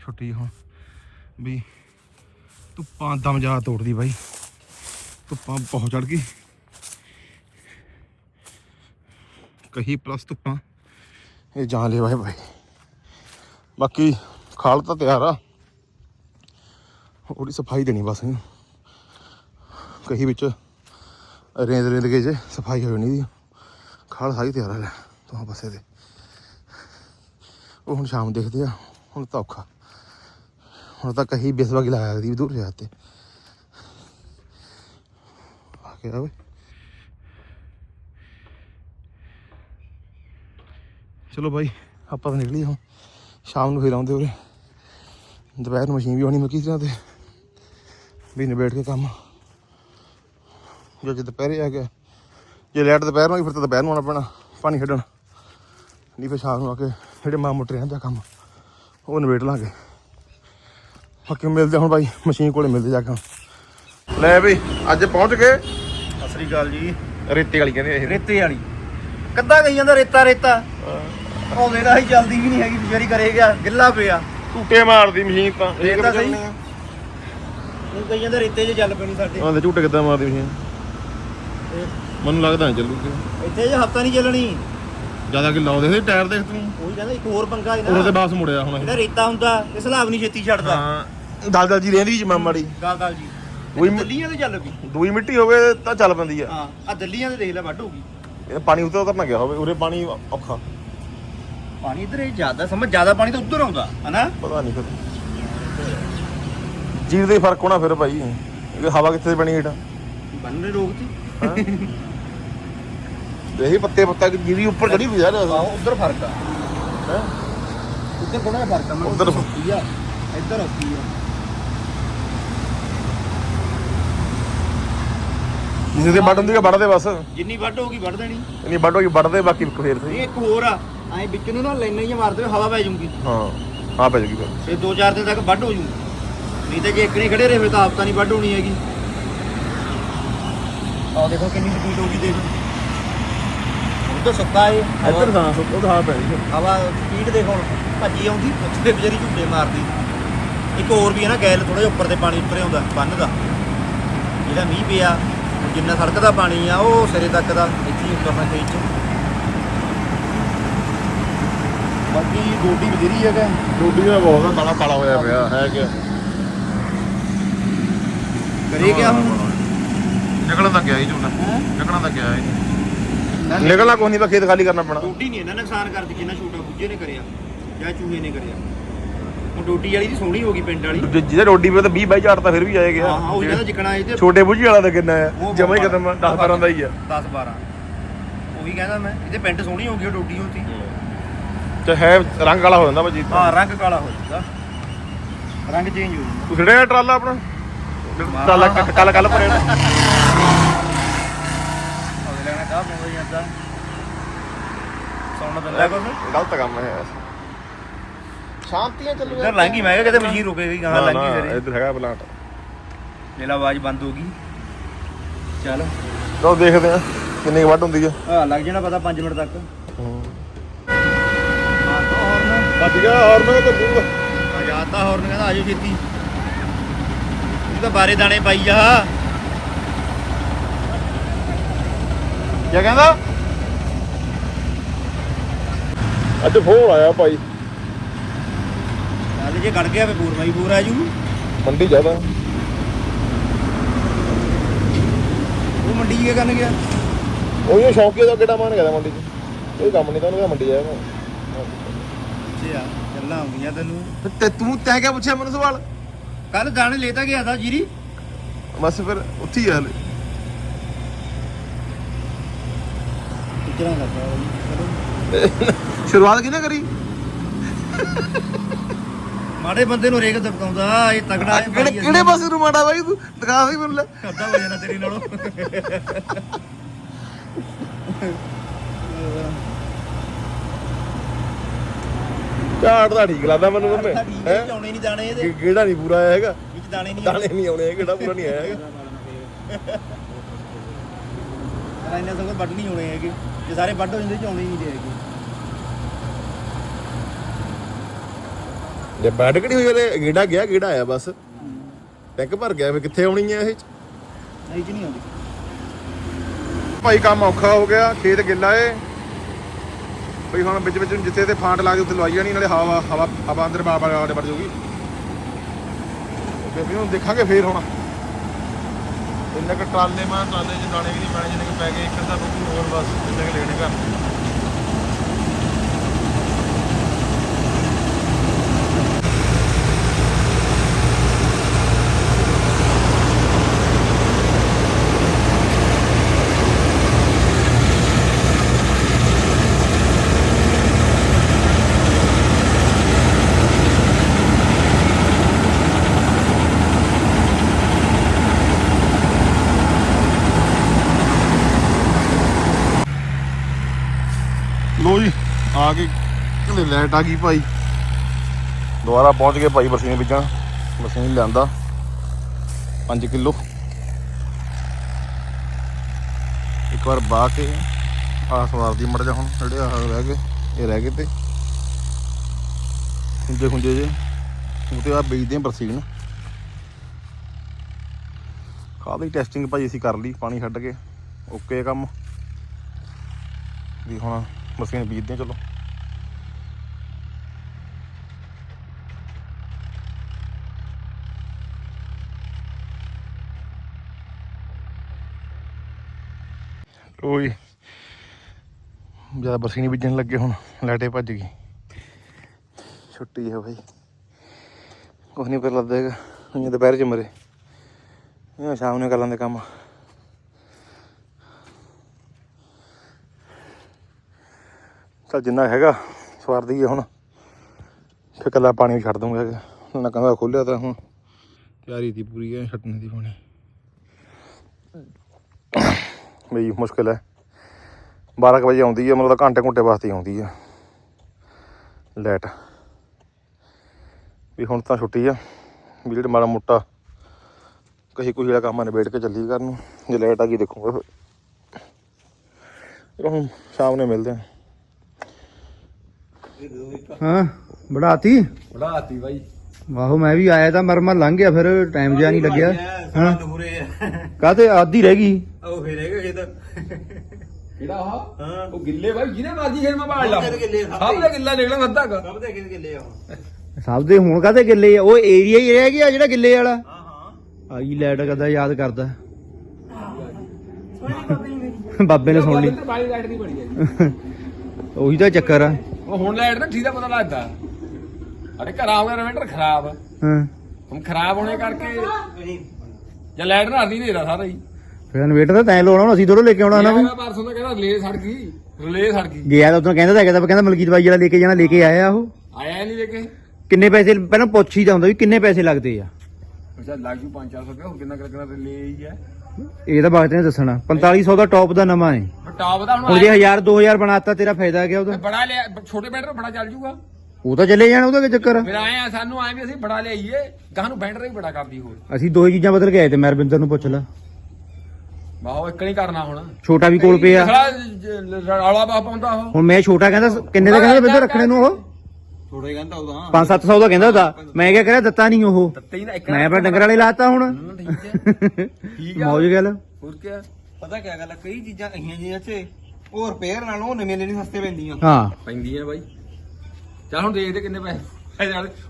ਛੁੱਟੀ ਹੁਣ, ਵੀ ਧੁੱਪਾਂ ਦਮ ਜਾ ਤੋੜਦੀ ਬਾਈ। ਧੁੱਪਾਂ ਬਹੁਤ ਚੜ ਗਈ। ਕਹੀ ਪਲੱਸ ਧੁੱਪਾਂ, ਇਹ ਜਾਨ ਲੈ ਬਾਈ ਬਾਈ। ਬਾਕੀ ਖਾਲ ਤਾਂ ਤਿਆਰ ਆ। ਉਹਦੀ ਸਫ਼ਾਈ ਦੇਣੀ ਬਸ। ਇਹਨੂੰ ਕਹੀ ਵਿੱਚ ਰੇਂਦ ਰੇਂਦ ਕੇ ਜੇ ਸਫ਼ਾਈ ਹੋ ਜਾਣੀ ਦੀ। ਖਾਲ ਸਾਰੀ ਤਿਆਰ ਹੈ ਤੋਂ ਪਾਸੇ ਦੇ। ਉਹ ਹੁਣ ਸ਼ਾਮ ਨੂੰ ਦੇਖਦੇ ਆ, ਹੁਣ ਤਾਂ ਔਖਾ। ਹੁਣ ਤਾਂ ਕਹੀ ਬਿਸਵਾ ਕੀ ਲਾਇਆ ਦੀ ਦੂਰ ਜਾ ਤੇ। ਆ ਗਿਆ ਓਏ ਚਲੋ ਭਾਈ ਆਪਾਂ ਤਾਂ ਨਿਕਲੀ ਹਾਂ ਸ਼ਾਮ ਨੂੰ ਫੇਰ ਆਉਂਦੇ ਉਰੇ। ਦੁਪਹਿਰ ਨੂੰ ਮਸ਼ੀਨ ਵੀ ਹੋਣੀ ਮੈਂ ਕਿਸ ਤੇ। ਵੀ ਨਿਬੇੜ ਕੇ ਕੰਮ। ਜੇ ਅੱਜ ਦੁਪਹਿਰੇ ਆ ਗਿਆ। ਜੇ ਲੈਟ ਦੁਪਹਿਰ ਨੂੰ ਆਈ ਫਿਰ ਤਾਂ ਦੁਪਹਿਰ ਨੂੰ ਆਉਣਾ ਪੈਣਾ ਪਾਣੀ ਛੱਡਣ। ਨਹੀਂ ਫਿਰ ਸ਼ਾਮ ਨੂੰ ਆ ਕੇ ਜਿਹੜੇ ਮਾਂ ਮੋਟਰ ਰਹਿੰਦਾ ਕੰਮ ਉਹ ਨਿਬੇੜ ਲਾਂਗੇ। ਬਾਕੀ ਮਿਲਦੇ ਹੁਣ ਭਾਈ ਮਸ਼ੀਨ ਕੋਲੇ ਮਿਲਦੇ ਜਾ ਕੇ ਹੁਣ। ਲੈ ਵੀ ਅੱਜ ਪਹੁੰਚ ਗਏ। ਸਤਿ ਸ੍ਰੀ ਅਕਾਲ ਜੀ। ਰੇਤੇ ਵਾਲੀ ਕਹਿੰਦੇ ਇਹ। ਰੇਤੇ ਵਾਲੀ। ਕੱਦਾ ਕਹੀ ਜਾਂਦਾ ਰੇਤਾ ਰੇਤਾ? ਆਉਂਦੇ ਦਾ ਹੀ ਜਲਦੀ ਵੀ ਨਹੀਂ ਹੈਗੀ ਵਿਚਾਰੀ ਕਰੇਗਾ ਗਿੱਲਾ ਪਿਆ। ਝੂਟੇ ਮਾਰਦੀ ਮਸ਼ੀਨ ਤਾਂ ਇਹ ਤਾਂ ਸਹੀ? ਉਹ ਰੇਤੇ 'ਚ ਚੱਲ ਪੈਣੀ ਸਾਡੇ। ਆਂਦੇ ਝੂਟੇ ਕਿੱਦਾਂ ਮਾਰਦੀ ਮਸ਼ੀਨ ਮੈਨੂੰ ਲੱਗਦਾ ਨਹੀਂ ਚੱਲੂਗੀ ਇੱਥੇ। ਜੇ ਹਫਤਾ ਨਹੀਂ ਚੱਲਣੀ। ਜ਼ਿਆਦਾ ਕਿ ਲਾਉਂਦੇ ਸੀ ਟਾਇਰ ਦੇਖ ਤੂੰ? ਉਹੀ ਕਹਿੰਦਾ ਇੱਕ ਹੋਰ ਪੰਗਾ ਤੇ ਇਹਦਾ ਬਾਸ ਮੁੜਿਆ ਹੁਣ ਇਹ। ਜਿਹੜਾ ਰੇਤਾ ਹੁੰਦਾ ਇਹ ਸਲਾਬ ਨਹੀਂ ਛੇਤੀ ਛੱਡਦਾ। ਹਾਂ। ਦਲ ਦਲ ਜੀ ਰਹਿੰਦੀ ਜੀ ਮਾੜੀ। ਗੱਲ ਗੱਲ ਜੀ। ਉਹੀ ਮ- ਦੱਲੀਆਂ ਤੇ ਚੱਲ ਪਈ। ਦੂਈ ਮਿੱਟੀ ਹੋਵੇ ਤਾਂ ਚੱਲ ਪੈਂਦੀ ਆ। ਹਾਂ ਆ ਦੱਲੀਆਂ ਤੇ ਦੇਖ ਲੈ ਵੱਢ ਹੋਊਗੀ ਇਹ ਪਾਣੀ ਉੱਤੇ ਉਤਰ ਨਾ ਗਿਆ ਹੋਵੇ ਉਰੇ ਪਾਣੀ ਔਖਾ। ਪਾਣੀ ਇਧਰ ਇਹ ਜ਼ਿਆਦਾ ਸਮਝ ਜ਼ਿਆਦਾ ਪਾਣੀ ਤਾਂ ਉਧਰ ਆਉਂਦਾ ਹਨਾ? ਪਤਾ ਨਹੀਂ ਫਿਰ। ਜੀਰ ਦੇ ਫ਼ਰਕ ਹੋਣਾ ਫਿਰ ਭਾਈ। ਇਹ ਹਵਾ ਕਿੱਥੇ ਬਣੀ ਹੇਠ? ਬੰਨੇ ਰੋਕਤੀ ਇਹੀ ਪੱਤੇ ਪੱਤਾ ਜੀਰੀ ਉੱਪਰ ਚੜੀ ਹੋਈ ਯਾਰ ਉਧਰ ਫ਼ਰਕ ਆ। ਹੈਂ? ਉੱਧਰ ਜਿਹਾ ਫ਼ਰਕ ਆ। ਉੱਧਰ- ਕੀ ਆ। ਇੱਧਰ ਔਖੀ ਆ। ਜਿਸ ਦੇ ਵੱਢ ਹੁੰਦੀ ਆ ਵੱਢਦੇ ਬਸ। ਜਿੰਨੀ ਵੱਢ ਹੋਊਗੀ ਵੱਢ ਦੇਣੀ। ਨਹੀਂ ਵੱਢ ਹੋਈ ਵੱਢਦੇ ਬਾਕੀ ਫੇਰ ਇਹ ਇੱਕ ਹੋਰ ਆ। ਐ ਵਿੱਚ ਨੂੰ ਨਾ ਲਾਈਨਾਂ ਹੀ ਮਾਰਦੇ ਹਵਾ ਪੈ ਜਾਊਗੀ। ਹਾਂ ਹਾਂ ਪੈ ਜੂਗੀ ਫਿਰ। ਤੇ 2-4 ਦਿਨ ਤੱਕ ਵੱਢ ਹੋ ਜੂ ਨਹੀਂ ਤੇ ਜੇ ਇੱਕ ਨਹੀਂ ਖੜੇ ਰਹੇ ਤਾਂ ਹਫਤਾ ਨਹੀਂ ਵੱਢ ਹੋਣੀ ਹੈਗੀ। ਆਹ ਦੇਖੋ ਕਿੰਨੀ ਸਪੀਡ ਹੋਊਗੀ ਦੇਖ। ਉਧਰ ਸੁੱਕਾ ਏ। ਇੱਧਰ ਤਾਂ ਉਹ ਤਾਂ ਹਾਂ ਪੈ ਜੂਗੀ ਹਵਾ ਸਪੀਡ ਦੇਖੋ ਹੁਣ। ਭੱਜੀ ਆਉਂਦੀ ਉੱਥੇ ਵਿਚਾਰੀ ਝੁੱਟੇ ਮਾਰਦੀ। ਇੱਕ ਹੋਰ ਵੀ ਹੈ ਨਾ ਗੈਲ ਥੋੜਾ ਜਿਹਾ ਉੱਪਰ ਤੇ ਪਾਣੀ ਉੱਪਰ ਆਉਂਦਾ ਬੰਨ ਦਾ। ਜਿਹੜਾ ਮੀਂਹ ਪਿਆ ਜਿੰਨਾ ਸੜਕ ਦਾ ਪਾਣੀ ਆ ਉਹ ਸਿਰੇ ਤੱਕ ਦਾ ਇੱਥੇ ਹੀ ਉਤਰਨਾ ਖੇਤ ਚ। ਬਾਕੀ ਗੋਡੀ ਬਜਰੀ ਹੈਗਾ। ਦਾ ਬਹੁਤ ਕਾਲਾ ਕਾਲਾ ਹੋਇਆ ਪਿਆ ਹੈ ਕਿ ਕਰੇ ਹੁਣ? ਨਿਕਲਣ ਤਾਂ ਗਿਆ ਹੀ ਝੂਠਾ ਨਿਕਲਣ ਗਿਆ ਹੀ। ਨਿਕਲਣਾ ਕੋਈ ਨਹੀਂ ਖੇਤ ਖਾਲੀ ਕਰਨਾ ਪੈਣਾ। ਡੋਡੀ ਨਹੀਂ ਇਹਨਾਂ ਨੁਕਸਾਨ ਕਰਦੀ ਜਿੰਨਾ ਛੋਟਾ ਬੁੱਝੇ ਨੇ ਕਰਿਆ ਜਾਂ ਚੂਹੇ ਨੇ ਕਰਿਆ। ਡੋਡੀ ਵਾਲੀ ਦੀ ਸੋਹਣੀ ਹੋ ਗਈ ਪਿੰਡ ਵਾਲੀ। ਜਿਹਦੇ ਰੋਡੀ ਪੇ ਤਾਂ 20 ਬਾਈ ਝਾੜ ਤਾਂ ਫਿਰ ਵੀ ਜਾਏ ਗਿਆ। ਹਾਂ ਹਾਂ ਉਹ ਜਿਹੜਾ ਜਿਕਣਾ ਇਹ ਤੇ ਛੋਟੇ ਬੁੱਝੀ ਵਾਲਾ ਤਾਂ ਕਿੰਨਾ ਆ? ਉਹ ਜਮਾ ਹੀ ਖਤਮ 10 12 ਦਾ ਹੀ ਆ। 10 12 ਉਹੀ ਕਹਿੰਦਾ ਮੈਂ ਇਹਦੇ ਪਿੰਡ ਸੋਹਣੀ ਹੋ ਗਈ ਉਹ ਡੋਡੀ ਹੁੰਦੀ ਤੇ। ਹੈ। ਰੰਗ ਕਾਲਾ ਹੋ ਜਾਂਦਾ ਭਾਜੀ ਹਾਂ ਰੰਗ ਕਾਲਾ ਹੋ ਜਾਂਦਾ। ਰੰਗ ਚੇਂਜ ਹੋ ਜਾਂਦਾ। ਤੂੰ ਛੜਿਆ ਟਰਾਲਾ ਆਪਣਾ? ਕੱਲ ਕੱਲ ਨਾ ਉਹਦੇ ਲੈਣਾ ਕਾਹ ਪਾਉਂਦਾ ਜਾਂਦਾ ਸੌਣ ਦਿੰਦਾ ਕੁਝ ਗਲਤ ਕੰਮ ਹੈ ਸ਼ਾਂਤੀਆਂ ਚੱਲੂ ਇੱਧਰ ਲੰਘੀ ਮੈਂ ਕਿਹਾ ਕਿਤੇ ਮਸ਼ੀਨ ਰੁਕੇਗੀ ਕਹਾਂ ਲੰਘੀ ਤੇਰੀ ਇੱਧਰ ਹੈਗਾ ਪਲਾਂਟ ਮੇਲਾ ਆਵਾਜ਼ ਬੰਦ ਹੋ ਗਈ। ਚੱਲ। ਚਲੋ ਦੇਖਦੇ ਆ ਕਿੰਨੀ ਕੁ ਵੱਢ ਹੁੰਦੀ ਆ ਹਾਂ ਲੱਗ ਜਾਣਾ ਪਤਾ 5 ਮਿੰਟ ਤੱਕ। ਹਾਂ। ਤਾਂ ਹੌਰਨ ਵੱਜ ਗਿਆ ਹਾਰਨ ਤਾਂ ਦੂਗਾ। ਆਜ਼ਾਦ ਤਾਂ ਹੌਰਨ ਕਹਿੰਦਾ ਆਜੋ ਛੇਤੀ ਇਹ ਤਾਂ ਬਾਰੇ ਦਾਣੇ ਪਾਈ ਜਾ ਕੀ ਕਹਿੰਦਾ? ਅੱਜ ਫੋਨ ਆਇਆ ਭਾਈ। ਚੱਲ ਜੇ ਗੜ ਗਿਆ ਫੇ ਪੂਰ ਮਾਈ ਪੂਰ ਆਜੂ ਮੰਡੀ ਜ਼ਿਆਦਾ ਉਹ ਮੰਡੀ ਕੀ ਕਰਨ ਗਿਆ? ਉਹ ਹੀ ਸ਼ੌਂਕੀ ਦਾ ਕਿਹੜਾ ਮਾਨ ਗਿਆ ਮੰਡੀ 'ਚ? ਕੋਈ ਕੰਮ ਨਹੀਂ ਤਾਂ ਉਹਨੂੰ ਮੰਡੀ ਜਾਇਆ ਅੱਛਾ ਚੱਲਾਂ ਆਉਂਗੀਆਂ ਤੈਨੂੰ। ਤੇ ਤੂੰ ਤੈਂ ਕਿਆ ਪੁੱਛਿਆ ਮੈਨੂੰ ਸਵਾਲ? ਕੱਲ ਦਾਣੇ ਲੈਤਾ ਗਿਆ ਤਾਂ ਜੀਰੀ। ਬਸ ਫਿਰ ਉੱਥੇ ਹੀ ਆ ਹਲੇ। ਕਰਦਾ ਸ਼ੁਰੂਆਤ ਕਿਹਨੇ ਕਰੀ? ਮਾੜੇ ਬੰਦੇ ਨੂੰ ਰੇਕ ਦਬਕਾਉਂਦਾ ਇਹ ਤਗੜਾ ਹੈ ਕਿਹੜੇ ਕਿਹੜੇ ਪਾਸੇ ਨੂੰ ਮਾੜਾ ਬਾਈ ਤੂੰ? ਦਿਖਾ ਦੇ ਮੈਨੂੰ ਲੈ। ਕਰਦਾ ਹੋ ਜਾਣਾ ਤੇਰੇ ਨਾਲੋਂ। ਝਾੜ ਦਾ ਠੀਕ ਲੱਗਦਾ ਮੈਨੂੰ ਮੰਮੇ ਹੈ ਹੈ? ਚਾਉਣੇ ਨਹੀਂ ਦਾਣੇ ਇਹਦੇ? ਕਿਹੜਾ ਨਹੀਂ ਪੂਰਾ ਆਇਆ ਹੈਗਾ? ਵਿੱਚ ਦਾਣੇ ਨਹੀਂ ਦਾਣੇ ਨਹੀਂ ਆਉਣੇ ਕਿਹੜਾ ਪੂਰਾ ਨਹੀਂ ਆਇਆ ਹੈਗਾ? ਇੰਨਾ ਸਗੋਂ ਵੱਢ ਨਹੀਂ ਹੋਣੇ ਹੈਗੇ। ਜੇ ਸਾਰੇ ਵੱਢ ਹੋ ਜਾਂਦੇ ਚਾਉਣੇ ਨਹੀਂ ਹੈਗੇ। ਜੇ ਬੈਠ ਕਿਹੜੀ ਹੋਈ ਉਹਦੇ ਗੇੜਾ ਗਿਆ ਗੇੜਾ ਆਇਆ ਬਸ। ਟੈਂਕ ਭਰ ਗਿਆ ਫੇ ਕਿੱਥੇ ਆਉਣੀ ਹੈ ਇਹ ਚ? ਨਹੀਂ ਚ ਨਹੀਂ ਆਉਂਦੀ। ਭਾਈ ਕੰਮ ਔਖਾ ਹੋ ਗਿਆ ਖੇਤ ਗਿੱਲਾ ਏ। ਬਈ ਹੁਣ ਵਿੱਚ ਵਿੱਚ ਨੂੰ ਜਿੱਥੇ ਤੇ ਫਾਂਟ ਲਾ ਕੇ ਉੱਥੇ ਲਵਾਈ ਜਾਣੀ, ਨਾਲੇ ਹਵਾ ਹਵਾ ਹਵਾ ਅੰਦਰ ਬਾਰ ਬਾਰ ਆੜੇ ਵੜ ਜਾਊਗੀ। ਬੇਬੀ ਨੂੰ ਦੇਖਾਂਗੇ ਫੇਰ ਹੁਣ। ਇੰਨੇ ਕ ਟਰਾਲੇ, ਮਾਂ ਟਰਾਲੇ ਚ ਦਾਣੇ ਵੀ ਨਹੀਂ ਪੈਣੇ, ਜਿੰਨੇ ਕੁ ਪੈ ਗਏ, ਇੱਕ ਅੱਧਾ ਬੱਕੂ ਹੋਰ ਬਸ, ਜਿੰਨੇ ਕੁ ਲੈਣੇ ਘਰ। ਲੋ ਜੀ, ਆ ਕੇ ਕਹਿੰਦੇ ਲਾਈਟ ਆ ਗਈ ਭਾਈ। ਦੁਬਾਰਾ ਪਹੁੰਚ ਗਏ ਭਾਈ ਬਰਸੀਨ ਬੀਜਣ ਬਰਸੀਨ ਲਿਆਂਦਾ। 5 ਕਿਲੋ। ਇੱਕ ਵਾਰ ਬਾ ਕੇ ਆ ਸਵਾਰ ਦੀ ਮੜ ਜਾ ਹੁਣ, ਜਿਹੜੇ ਆ ਰਹਿ ਗਏ, ਇਹ ਰਹਿ ਗਏ ਤੇ। ਹੁੰਦੇ ਹੁੰਦੇ ਜੇ। ਉਹ ਤੇ ਆ ਬੀਜਦੇ ਆ ਬਰਸੀਨ ਖਾਦ ਦੀ ਟੈਸਟਿੰਗ ਭਾਈ ਅਸੀਂ ਕਰ ਲਈ, ਪਾਣੀ ਛੱਡ ਕੇ। ਓਕੇ ਕੰਮ। ਵੀ ਹੁਣ ਮਸੀਂ ਬੀਜਦੇ ਚਲੋ। ਓਏ ਜ਼ਿਆਦਾ ਬਰਸੀਨੀ ਬੀਜਣ ਲੱਗੇ ਹੁਣ ਲਾਟੇ ਭੱਜ ਗਈ ਛੁੱਟੀ ਹੈ ਭਾਈ ਕੁਛ ਨਹੀਂ ਕਰ ਲੱਗਦਾ ਹੈਗਾ ਦੁਪਹਿਰ ਚ ਮਰੇ। ਇਹ ਸ਼ਾਮ ਨੂੰ ਕਰ ਲੈਂਦੇ ਕੰਮ। ਚੱਲ ਜਿੰਨਾ ਹੈਗਾ, ਸਵਾਰ ਦਈਏ ਹੁਣ। ਫਿਰ ਕੱਲਾ ਪਾਣੀ ਵੀ ਛੱਡ ਦੂੰਗਾ ਨਾ ਕਹਿੰਦਾ ਖੋਲਿਆ ਤਾਂ ਹੁਣ। ਤਿਆਰੀ ਦੀ ਪੂਰੀ ਹੈ ਛੱਡਣ ਦੀ ਹੁਣੇ ਬਈ, ਮੁਸ਼ਕਿਲ ਹੈ 12 ਕੁ ਵਜੇ ਆਉਂਦੀ ਹੈ ਮਤਲਬ ਘੰਟੇ ਘੰਟੇ ਵਾਸਤੇ ਆਉਂਦੀ ਹੈ ਲਾਈਟ। ਵੀ ਹੁਣ ਤਾਂ ਛੁੱਟੀ ਆ ਵੀ ਜਿਹੜਾ ਮਾੜਾ ਮੋਟਾ ਕਹੀ ਕੋਈ ਜਿਹੜਾ ਕੰਮ ਆ ਨਿਬੇੜ ਕੇ ਚੱਲੀ ਕਰਨ ਨੂੰ। ਜੇ ਲਾਈਟ ਆ ਗਈ ਦੇਖੂਗਾ ਫਿਰ। ਹੁਣ ਸ਼ਾਮ ਨੂੰ ਮਿਲਦੇ ਹਾਂ ਹਾਂ ਬੜਾਤੀ ਬੜਾਤੀ ਬਾਈ। ਆਹੋ ਮੈਂ ਵੀ ਆਇਆ ਤਾਂ ਮਰਮਾ ਲੰਘ ਗਿਆ ਫਿਰ ਟਾਈਮ ਜਿਆ ਨਹੀਂ ਲੱਗਿਆ। ਹਾਂ। ਦੂਰੇ। ਆ ਕਾਤੇ ਆਦੀ ਰਹਿ ਗਈ? ਉਹ ਫੇਰ ਹੈਗਾ ਖੇਤ ਕਿਹੜਾ ਉਹ? ਹਾਂ। ਉਹ ਗਿੱਲੇ ਬਾਈ ਜਿਹਨੇ ਮਰਜ਼ੀ ਖੇਡ ਮੈਂ ਬਾੜ ਲਾ। ਸਭ ਦੇ ਗਿੱਲੇ, ਨਿਕਲਣਾ ਅੱਧਾ ਕ। ਸਭ ਦੇ ਗਿੱਲੇ ਆ ਹੁਣ। ਸਭ ਦੇ ਹੁਣ ਕਾਤੇ ਗਿੱਲੇ ਆ? ਉਹ ਏਰੀਆ ਹੀ ਰਹਿ ਗਿਆ ਜਿਹੜਾ ਗਿੱਲੇ ਵਾਲਾ। ਹਾਂ ਹਾਂ। ਆਈ ਲੈਟ ਕਦਾ ਯਾਦ ਕਰਦਾ। ਬਾਬੇ ਨੇ ਸੁਣ ਲਈ। ਲਾਈਟ ਉਹੀ ਤਾਂ ਚੱਕਰ ਆ। ਉਹ ਹੁਣ ਲਾਈਟ ਦਾ ਠੀਕ ਦਾ ਪਤਾ ਲੱਗਦਾ। ਅਰੇ ਖਰਾਬ ਹੋ ਗਿਆ ਰਵਿੰਦਰ ਖਰਾਬ। ਹਾਂ। ਹੁਣ ਖਰਾਬ ਹੋਣੇ ਕਰਕੇ ਜਾਂ ਲਾਈਟ ਨਾ ਆਦੀ ਨੇਰਾ ਸਾਰਾ ਹੀ। ਫਿਰ ਇਨਵੇਟਰ ਤਾਂ ਤੈਂ ਲਾਉਣਾ ਹੁਣ ਅਸੀਂ ਦੋਨੋਂ ਲੈ ਕੇ ਆਉਣਾ ਨਾ ਵੀ। ਮੈਂ ਪਰਸੋਂ ਤਾਂ ਕਹਿੰਦਾ ਰਿਲੇ ਸੜ ਗਈ ਰਿਲੇ ਸੜ ਗਈ। ਗਿਆ ਤਾਂ ਉਦੋਂ ਕਹਿੰਦਾ ਤਾਂ ਕਹਿੰਦਾ ਕਹਿੰਦਾ ਮਲਕੀਤ ਬਾਈ ਵਾਲਾ ਲੈ ਕੇ ਜਾਣਾ ਲੈ ਕੇ ਆਇਆ ਉਹ। ਆਇਆ ਨਹੀਂ ਲੈ ਕੇ। ਕਿੰਨੇ ਪੈਸੇ ਪਹਿਲਾਂ ਪੁੱਛ ਹੀ ਜਾਂਦਾ ਵੀ ਕਿੰਨੇ ਪੈਸੇ ਲੱਗਦੇ ਆ। ਅੱਛਾ ਲੱਗ ਜੂ 5-400 ਰੁਪਏ ਹੋਰ ਕਿੰਨਾ ਲੱਗਣਾ ਰਿਲੇ ਹੀ ਹੈ। ਇਹ ਤਾਂ ਬਾਤ ਨੇ ਦੱਸਣਾ। 4500 ਦਾ ਟੌਪ ਦਾ ਨਵਾਂ ਹੈ। ਟਾਪ ਦਾ ਹੁਣ ਹੁਣ ਜੇ 1000 2000 ਬਣਾਤਾ ਤੇਰਾ ਫਾਇਦਾ ਗਿਆ ਉਹਦਾ? ਬੜਾ ਲਿਆ ਛੋਟੇ ਬੈਟਰ ਬੜਾ ਚੱਲ ਜੂਗਾ। ਉਹ ਤਾਂ ਚੱਲੇ ਜਾਣਾ ਉਹਦਾ ਕੀ ਚੱਕਰ। ਆ ਫਿਰ ਆਏ ਆ ਸਾਨੂੰ ਆਏ ਵੀ ਅਸੀਂ ਬੜਾ ਲਿਆਈਏ। ਗਾਹ ਨੂੰ ਬੈਟਰ ਹੀ ਬੜਾ ਕਰਦੀ ਹੋਰ। ਅਸੀਂ ਦੋ ਹੀ ਚੀਜ਼ਾਂ ਬਦਲ ਕੇ ਆਏ ਤੇ ਮੈਂ ਰਵਿੰਦਰ ਨੂੰ ਪੁੱਛ ਲਾ। ਬਾਹੋ ਇੱਕ ਨਹੀਂ ਕਰਨਾ ਹੁਣ। ਛੋਟਾ ਵੀ ਕੋਲ ਪਿਆ। ਸਾਲਾ ਜ- ਰੌਲਾ ਬਾ ਪਾਉਂਦਾ ਉਹ। ਹੁਣ ਮੈਂ ਛੋਟਾ ਕਹਿੰਦਾ ਕਿੰਨੇ ਦਾ ਕਹਿੰਦਾ ਰਵਿੰਦਰ ਰੱਖਣੇ ਨੂੰ ਉਹ? ਥੋੜੇ ਕਹਿੰਦਾ ਉਹਦਾ। 5-700 ਦਾ ਕਹਿੰਦਾ ਉਹਦਾ। ਮੈਂ ਕਿਹਾ ਕਰਿਆ ਦਿੱਤਾ ਨਹੀਂ ਉਹ। ਨਾ ਇੱਕ ਮੈਂ ਆਪਣਾ ਡੰਗਰ ਵਾਲੇ ਲਾਤਾ ਹੁਣ। ਠੀਕ ਹੈ ਠੀਕ <laughs> ਆ ਮੌਜ ਗੱਲ। ਹੋਰ ਕੀ? ਪਤਾ ਕੀ ਗੱਲ ਆ ਕਈ ਚੀਜ਼ਾਂ ਅਹੀਆਂ ਜਿਹੀਆਂ ਚ ਉਹ ਰਿਪੇਅਰ ਨਾਲੋਂ ਨਵੀਆਂ ਲੈਣੀ ਸਸਤੇ ਪੈਂਦੀਆਂ। ਹਾਂ। ਪੈਂਦੀਆਂ ਬਾਈ। ਚੱਲ ਹੁਣ ਦੇਖਦੇ ਕਿੰਨੇ ਪੈਸੇ।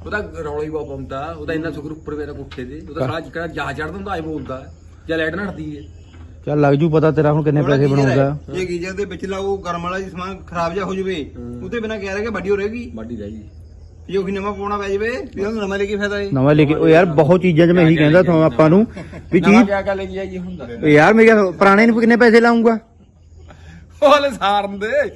ਉਹਦਾ ਰੌਲਾ ਹੀ ਬਹੁਤ ਪਾਉਂਦਾ ਉਹਦਾ ਇੰਨਾ ਸ਼ੁਕਰ ਉੱਪਰ ਮੇਰਾ ਕੋਠੇ ਤੇ। ਉਹਦਾ ਸਾਲਾ ਜਿਕੜਾ ਜਾ ਚੜ ਦਿੰਦਾ ਐ ਬੋਲਦਾ। ਜਾਂ ਲਾਈਟ ਨੜਦੀ ਏ। ਚੱਲ ਲੱਗ ਜੂ ਪਤਾ ਤੇਰਾ ਹੁਣ ਕਿੰਨੇ ਪੈਸੇ ਬਣਾਉਂਦਾ। ਜੇ ਗੀਜ਼ਰ ਦੇ ਵਿੱਚ ਲਾਓ ਗਰਮ ਵਾਲਾ ਜੀ ਸਮਾਨ ਖਰਾਬ ਜਾ ਹੋ ਜਵੇ ਉਹਦੇ ਬਿਨਾ ਕਹਿ ਰਿਹਾ ਕਿ ਵੱਡੀ ਹੋ ਰਹੇਗੀ? ਬਾਡੀ ਰਹਿ ਗਈ। ਜੇ ਉਹੀ ਨਵਾਂ ਪਾਉਣਾ ਪੈ ਜਵੇ ਫਿਰ ਉਹਨੂੰ ਨਵਾਂ ਲੈ ਕੇ ਫਾਇਦਾ ਏ। ਨਵਾਂ ਲੈ ਕੇ ਉਹ ਯਾਰ ਬਹੁਤ ਚੀਜ਼ਾਂ 'ਚ ਮੈਂ ਇਹੀ ਕਹਿੰਦਾ ਤੁਹਾਨੂੰ ਆਪਾਂ ਨੂੰ ਵੀ ਨਵਾਂ ਚੀਜ਼ ਕਿਆ ਗੱਲ ਹੈ ਜੀ ਹੁੰਦਾ ਉਹ ਯਾਰ ਮੇਰੇ ਕਿਹਾ ਪੁਰਾਣੇ ਨੂੰ ਕਿੰਨੇ ਪੈਸੇ ਲਾਉਂਗਾ? ਉਹ ਹਲੇ ਸਾਰਨ ਦੇ।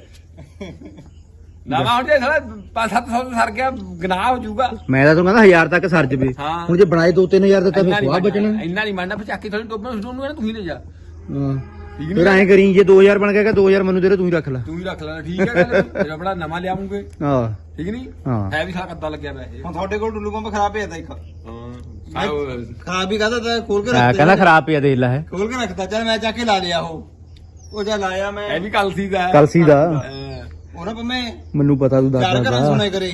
ਨਵਾਂ ਜੇ ਸਾਲਾ 5-700 ਸਰ ਗਿਆ ਗਨਾਹ ਹੋ ਜਾਊਗਾ। ਮੈਂ ਤਾਂ ਤੁਹਾਨੂੰ ਕਹਿੰਦਾ 1000 ਤੱਕ ਸਰ ਜਵੇ। ਹਾਂ। ਹੁਣ ਜੇ ਬਣਾਏ 2-3000 ਦਿੱਤਾ ਫਿਰ ਸੁਆਹ ਬਚਣਾ। ਇੰਨਾ ਨਹੀਂ ਮੰਨਣਾ ਫਿਰ ਚੱਕ ਥੋੜੀ ਟੋਪਾਂ ਸੁਣਨ ਨੂੰ ਤੂੰ ਹੀ ਲੈ ਜਾ। ਹਾਂ। ਠੀਕ ਨੀ ਫਿਰ ਐਂ ਕਰੀ ਜੇ 2000 ਬਣ ਗਿਆ 2000 ਮੈਨੂੰ ਦੇ ਦੇ ਤੂੰ ਹੀ ਰੱਖ ਲੈ। ਤੂੰ ਹੀ ਰੱਖ ਲੈਣਾ ਠੀਕ ਹੈ ਗੱਲ? <laughs> ਫਿਰ ਆਪਣਾ ਨਵਾਂ ਲਿਆਉਂਗੇ। ਹਾਂ। ਠੀਕ ਨਹੀਂ? ਹਾਂ। ਹੈ ਵੀ ਸਾਲਾ ਕੱਦਾ ਲੱਗਿਆ ਪਿਆ ਇਹ ਹੁਣ ਤੁਹਾਡੇ ਕੋਲ ਟੁੱਲੂ ਪੰਪ ਖਰਾਬ ਪਿਆ ਤਾਂ ਇੱਕ। ਹਾਂ ਆਹ ਖਰਾਬ ਵੀ ਕਹਦਾ ਤਾਂ ਖੋਲ ਕੇ ਹਾਂ, ਰੱਖਤਾ ਕਹਿੰਦਾ ਖਰਾਬ ਪਿਆ ਦੇਖ ਲੈ ਹੈ ਖੋਲ ਕੇ ਰੱਖਤਾ ਚੱਲ ਮੈਂ ਚੱਕ ਕੇ ਲਾ ਲਿਆ ਉਹ। ਉਹ ਜਾ ਲਾਇਆ ਮੈਂ। ਇਹ ਵੀ ਕਲਸੀ ਦਾ ਹੈ। ਕਲਸੀ ਦਾ। ਅਹ, ਉਹ ਨਾ ਪੰਮੇ ਮੈਨੂੰ ਪਤਾ ਤੂੰ ਚਾਰ ਕਰੇ।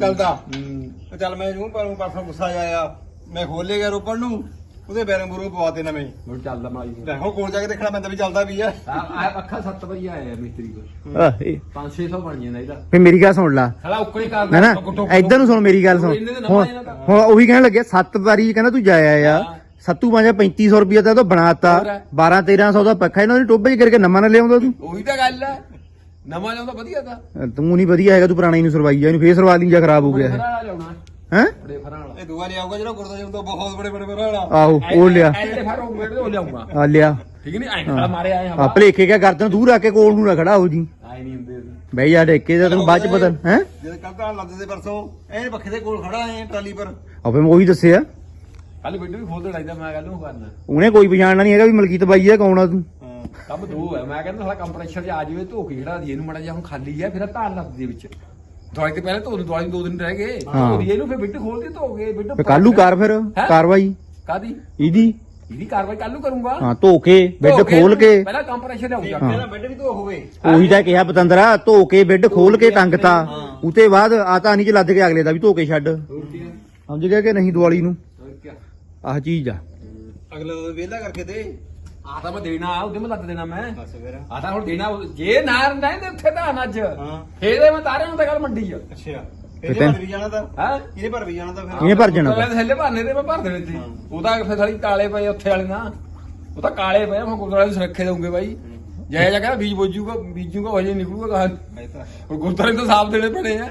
ਚੱਲਦਾ। ਹਮ, ਚੱਲ ਮੈਂ ਜੂੰ ਪਰ ਪਰਸੋਂ ਗੁੱਸਾ ਆਇਆ। ਮੈਂ ਖੋਲੇ ਗਿਆ ਰੋਪੜ ਨੂੰ। ਉਹਦੇ ਬੈਰੰਗ ਬੂਰੂ ਪਵਾਤੇ ਨਵੇਂ ਹੁਣ ਚੱਲਦਾ ਮਾਈ। ਦੇਖੋ ਕੋਲ ਜਾ ਕੇ ਦੇਖਣਾ ਪੈਂਦਾ ਵੀ ਚੱਲਦਾ ਵੀ ਆ। ਆ ਆ ਪੱਖਾ 7 ਵਜੇ ਆਇਆ ਮਿਸਤਰੀ ਕੋਲ। ਆਹ, ਇਹ- 5-600 ਬਣ ਜਾਂਦਾ ਇਹਦਾ। ਫਿਰ ਮੇਰੀ ਗੱਲ ਸੁਣ ਲਾ। ਸਾਲਾ ਉੱਕਣੀ ਨਾ? ਕਰਦਾ ਨਾ ਇੱਧਰ ਨੂੰ ਸੁਣ ਮੇਰੀ ਗੱਲ ਸੁਣ। ਹੁਣ ਉਹੀ ਕਹਿਣ ਲੱਗਿਆ ਸੱਤ ਵਾਰੀ ਕਹਿੰਦਾ ਤੂੰ ਜਾਇਆ ਆ। ਹਾਂ। ਸੱਤੂ ਪੰਜਾ 3500 ਰੁਪਏ ਦਾ ਤਾਂ ਬਣਾਤਾ। ਹੋਰ ਹੈ। 12 1300 ਦਾ ਪੱਖਾ ਇਹਨਾਂ ਦੀ ਟੋਬੇ 'ਚ ਕਰਕੇ ਨਵਾਂ ਨਾ ਲਿਆਉਂਦਾ ਤੂੰ। ਉਹੀ ਤਾਂ ਗੱਲ ਹੈ। ਨਵਾਂ ਲਿਆਉਂਦਾ ਵਧੀਆ ਤਾਂ। ਤੂੰ ਨਹੀਂ ਵਧੀਆ ਹੈਗਾ ਤੂੰ ਪੁਰਾਣਾ ਹੀ ਨੂੰ ਸਰਵਾਈ ਜਾ ਇਹਨੂੰ ਫੇਰ ਸਰਵਾ ਲਈ ਜਾਂ ਖਰਾਬ ਹੋ ਗਿਆ। ਹੈ ਹੈ? ਬੜੇ ਫਰਾਂ ਵਾਲਾ ਇਹ ਦੂਆ ਲਿਆਊਗਾ ਜਿਹੜਾ ਗੁਰਦਾ ਜੀ ਤੋਂ ਬਹੁਤ ਬੜੇ ਬੜੇ ਬੜੇ ਵਾਲਾ ਆਹੋ ਉਹ ਲਿਆ। ਐਡੇ ਫਰ ਉਹ ਮੇਰੇ ਉਹ ਲਿਆਉਂਗਾ ਆ ਲਿਆ। ਠੀਕ ਨਹੀਂ ਐਂ ਸਾਲਾ ਮਾਰੇ ਆਏ ਆ ਹਵਾ ਭਲੇਖੇ ਕਿਆ ਗਰਦਨ ਦੂਰ ਆ ਕੇ ਕੋਲ ਨੂੰ ਨਾ ਖੜਾ ਹੋ ਜੀ। ਆਏ ਨਹੀਂ ਹੁੰਦੇ। ਬਈ ਯਾਰ ਡੇਕੇ ਦਾ ਤੈਨੂੰ ਬਾਅਦ ਚ ਪਤਾ ਹੈ? ਜਦ ਕੱਲ ਤਾਂ ਲੱਦਦੇ ਦੇ ਪਰਸੋਂ ਇਹ ਪੱਖੇ ਦੇ ਕੋਲ ਖੜਾ ਐ ਟਰਾਲੀ ਪਰ। ਆਪੇ ਮੈਂ ਉਹੀ ਦੱਸਿਆ। ਕੱਲ ਵੀਡੀਓ ਵੀ ਖੋਲ ਦੇ ਲਾਈਦਾ ਮੈਂ ਕੱਲ ਨੂੰ ਕਰਨਾ। ਉਹਨੇ ਕੋਈ ਪਛਾਣਨਾ ਨਹੀਂ ਹੈਗਾ ਵੀ ਮਲਕੀਤ ਬਾਈ ਆ ਕੌਣ ਆ ਤੂੰ? ਹਾਂ। ਕੰਮ ਦੋ ਹੈ ਮੈਂ ਕਹਿੰਦਾ ਸਾਲਾ ਕੰਪਰੈਸ਼ਰ ਚ ਆ ਜਾਵੇ ਧੋ ਕੇ ਖੜਾ ਦੀ ਇਹਨੂੰ ਮੜਾ ਜਿਹਾ ਹੁਣ ਖਾਲੀ ਹੈ ਫਿਰ ਧਾਰ ਲੱਗ ਦੇ ਵਿੱਚ। ਦਵਾਈ ਤੇ ਪਹਿਲੇ ਧੋ ਦਵਾਈ ਨੂੰ ਦੋ ਦਿਨ ਰਹਿ ਗਏ। ਹਾਂ। ਧੋ ਦੀ ਇਹਨੂੰ ਫਿਰ ਬਿੱਟ ਖੋਲ ਕੇ ਧੋ ਗਏ ਬਿੱਟ ਕੱਲੂ ਕਰ ਫਿਰ ਹੈਂ? ਕਾਰਵਾਈ। ਕਾਦੀ ਇਹਦੀ। ਇਹਦੀ ਕਾਰਵਾਈ ਕੱਲ ਕਰੂੰਗਾ। ਹਾਂ ਧੋ ਕੇ ਬੈੱਡ ਧੋ ਕੇ ਖੋਲ ਕੇ। ਪਹਿਲਾਂ ਕੰਪਰੈਸ਼ਰ ਲਿਆਉਂਗਾ ਪਹਿਲਾਂ ਬੈੱਡ ਵੀ ਧੋ ਹੋਵੇ। ਉਹੀ ਤਾਂ ਕਿਹਾ ਪਤੰਦਰਾ ਧੋ ਕੇ ਬੈੱਡ ਖੋਲ ਕੇ ਟੰਗਤਾ ਉਤੇ ਬਾਅਦ ਆਤਾ ਨਹੀਂ ਚ ਲੱਦ ਕੇ ਅਗਲੇ ਦਾ ਵੀ ਧੋ ਕੇ ਛੱਡ। ਹੋਰ ਕੀ ਹੈ? ਸਮਝ ਗਿਆ ਕਿ ਨਹੀਂ ਦੀਵਾਲੀ ਨੂੰ? ਹੋਰ ਕੀ ਹੈ? ਆਹ ਚੀਜ਼ ਆ। ਅਗਲੇ ਵਿਹਲਾ ਕਰਕੇ ਦੇ। ਤਾਂ ਮੈਂ ਦੇਣਾ ਉਹਦੇ ਮੈਂ ਲੱਦ ਦੇਣਾ ਮੈਂ। ਬਸ ਫਿਰ। ਤਾਂ ਹੁਣ ਦੇਣਾ ਜੇ ਨਾ ਰਹਿੰਦੇ ਤੇ ਉੱਥੇ ਤਾਂ ਅੱਜ। ਹਾਂ। ਫੇਰੇ ਮੈਂ ਤਾਰੇ ਨੂੰ ਤਾਂ ਗੱਲ ਮੰਡੀ ਆ। ਅੱਛਾ। ਫਿਰ ਤੈਨੂੰ- ਭਰ ਵੀ ਜਾਣਾ ਤਾਂ ਹੈ? ਇਹਨੇ ਭਰ ਵੀ ਜਾਣਾ ਤਾਂ ਫਿਰ। ਇਹਨੇ ਭਰ ਜਾਣਾ ਪਹਿਲਾਂ ਥੱਲੇ ਭਰਨੇ ਤੇ ਮੈਂ ਭਰ ਦੇਣੇ ਸੀ। ਉਹਦਾ ਫਿਰ ਸਾਲੀ ਕਾਲੇ ਪਏ ਉੱਥੇ ਵਾਲੇ ਨਾ ਉਹ ਤਾਂ ਕਾਲੇ ਪਏ ਮੈਂ ਗੁਰਦੁਆਰੇ ਵਿੱਚ ਰੱਖੇ ਦਊਂਗੇ ਬਾਈ। ਜੈ ਜਗ੍ਹਾ ਬੀਜ ਬੋਜੂਗਾ ਬੀਜੂਗਾ ਹੋ ਜੇ ਨਿਕਲੂਗਾ ਕਹਾਂ ਤਾਂ ਹੁਣ ਗੁਰਦੁਆਰੇ ਤੋਂ ਸਾਫ਼ ਦੇਣੇ ਪੈਣੇ ਆ।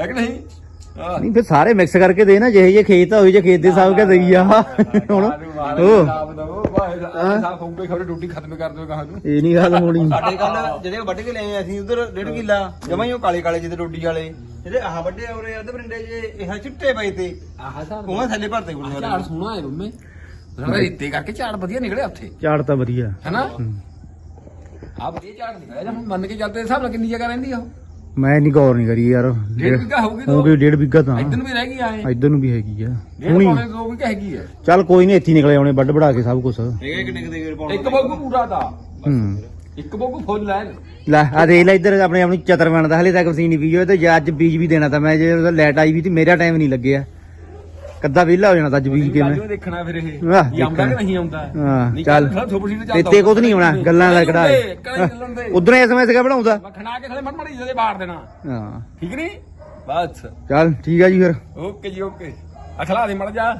ਹੈ ਕਿ ਨਹੀਂ। ਨਹੀਂ ਫਿਰ ਸਾਰੇ ਮਿਕਸ ਕਰਕੇ ਦੇ ਨਾ ਜਿਹੇ ਜਿਹੇ ਖੇਤ ਉਹੀ ਜਿਹੇ ਖੇਤ ਦੇ ਹਿਸਾਬ ਕੇ ਦਈ ਆ ਹੁਣ ਉਹ ਸਾਫ਼ ਹੋਊਗੇ ਖਬਰ ਡਿਊਟੀ ਖਤਮ ਕਰ ਦਿਓ ਕਹਾਂ ਨੂੰ ਇਹ ਨਹੀਂ ਗੱਲ ਹੋਣੀ ਸਾਡੇ ਕੱਲ ਜਿਹੜੇ ਵੱਢ ਕੇ ਲਿਆਏ ਅਸੀਂ ਉਧਰ ਡੇਢ ਕਿੱਲਾ ਜਮਾਂ ਹੀ ਉਹ ਕਾਲੇ ਕਾਲੇ ਜਿਹਦੇ ਰੋਡੀ ਵਾਲੇ ਜਿਹੜੇ ਆਹ ਵੱਡੇ ਉਰੇ ਅੱਧ ਬਰਿੰਡੇ ਜੇ ਇਹ ਚਿੱਟੇ ਪਏ ਤੇ ਆਹ ਸਾਰ ਉਹ ਥੱਲੇ ਭਰਤੇ ਝਾੜ ਗੁਰਦੁਆਰੇ ਸੋਹਣਾ ਹੈ ਬੰਮੇ ਸਾਡਾ ਰੇਤੇ ਕਰਕੇ ਝਾੜ ਵਧੀਆ ਨਿਕਲਿਆ ਉੱਥੇ ਝਾੜ ਤਾਂ ਵਧੀਆ ਹੈਨਾ ਆ ਵਧੀਆ ਝਾੜ ਨਿਕਲਿਆ ਜੇ ਮੰਨ ਕੇ ਚੱਲਦੇ ਹਿਸਾਬ ਨਾਲ ਕਿੰਨੀ ਜਗ੍ਹਾ ਰਹਿੰਦੀ ਆ ਉਹ ਮੈਂ ਨਹੀਂ ਗੌਰ ਨਹੀਂ ਕਰੀ ਯਾਰ। ਡੇਢ ਹੋਊਗੀ ਦੋ ਗਈ ਡੇਢ ਬਿੱਗਾ ਤਾਂ। ਇੱਧਰ ਨੂੰ ਵੀ ਰਹਿ ਗਈ ਆਏ। ਇੱਧਰ ਨੂੰ ਵੀ ਹੈਗੀ ਆ। ਡੇਢ ਹੁਣੀ ਪੌਣੇ ਦੋ ਵੀ ਹੈਗੀ ਹੈ ਚੱਲ ਕੋਈ ਨਹੀਂ ਇੱਥੇ ਹੀ ਨਿਕਲੇ ਆਉਣੇ ਵੱਡ ਵੜਾ ਕੇ ਸਭ ਕੁਝ ਇੱਕ ਬੋਗੂ ਪੂਰਾ ਦਾ। ਹੂੰ। ਇੱਕ ਬੋਗੂ ਫੁੱਲ ਲੈ ਲੈ ਆ ਦੇਖ ਲੈ ਇੱਧਰ ਆਪਣੇ ਆਪ ਨੂੰ ਚਤਰ ਬਣਦਾ ਹਲੇ ਤੱਕ ਅਸੀਂ ਨਹੀਂ ਬੀਜੋ ਤੇ ਅੱਜ ਬੀਜ ਵੀ ਦੇਣਾ ਤਾਂ ਮੈਂ ਜੇ ਲਾਈਟ ਆਈ ਵੀ ਤੇ ਮੇਰਾ ਟਾਈਮ ਨਹੀਂ ਲੱਗਿਆ। ਕੱਦਾ ਵਿਹਲਾ ਹੋ ਜਾਣਾ ਅੱਜ ਬੀਜ ਕੇ ਮੈਂ ਦੇਖਣਾ ਫਿਰ ਇਹ। ਆਉਂਦਾ ਕਿ ਦੇਖਣਾ। ਨਹੀਂ ਆਉਂਦਾ? ਹਾਂ, ਚੱਲ। ਤੇ ਤੇ ਕੁਝ ਨਹੀਂ ਹੋਣਾ ਗੱਲਾਂ ਦਾ ਕਢਾ ਉਧਰ ਐਸਐਮਐਸ ਬਣਾਉਂਦਾ? ਖਣਾ ਕੇ ਖਲੇ ਮੜ ਮੜੀ ਜਦੇ ਬਾੜ ਦੇਣਾ। ਹਾਂ। ਠੀਕ ਨਹੀਂ? ਬਸ। ਚੱਲ ਠੀਕ ਆ ਜੀ ਫਿਰ। ਓਕੇ ਜੀ ਓਕੇ। ਅਖਲਾ ਦੇ ਮੜ ਜਾ